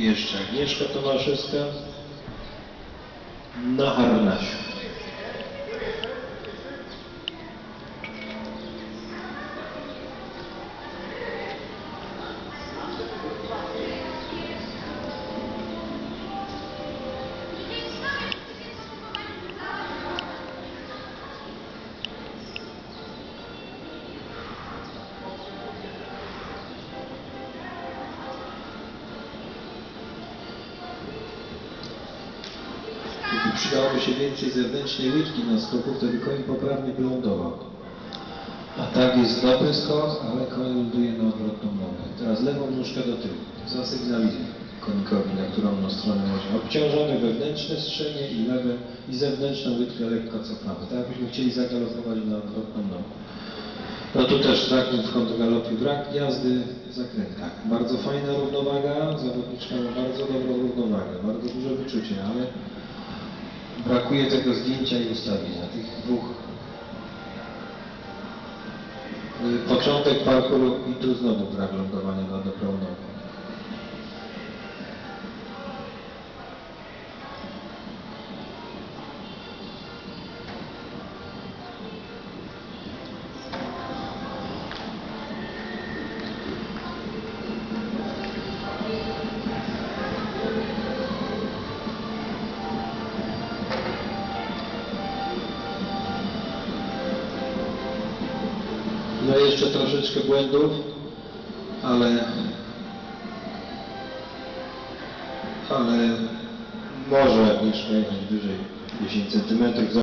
Jeszcze Agnieszka Tomaszewska na harnasiu. Jeśli przydałoby się więcej zewnętrznej łydki na skoku, wtedy koń poprawnie wylądował. A tak jest dobry skok, ale koń ląduje na odwrotną nogę. Teraz lewą nóżkę do tyłu. Zasygnalizuj konikowi, na którą stronę może. Obciążamy wewnętrzne strzenie i lewe i zewnętrzną łydkę lekko cofamy. Tak jakbyśmy chcieli zagalopować na odwrotną nogę. No tu też zakręt w kontrgalopie, brak jazdy w zakrętach. Bardzo fajna równowaga, zawodniczka ma bardzo dobrą równowagę, bardzo duże wyczucie, ale brakuje tego zdjęcia i ustawienia tych dwóch. Y, Początek parkouru i tu znowu brak lądowania na No jeszcze troszeczkę błędów, ale ale może Agnieszka jechać wyżej 10 cm.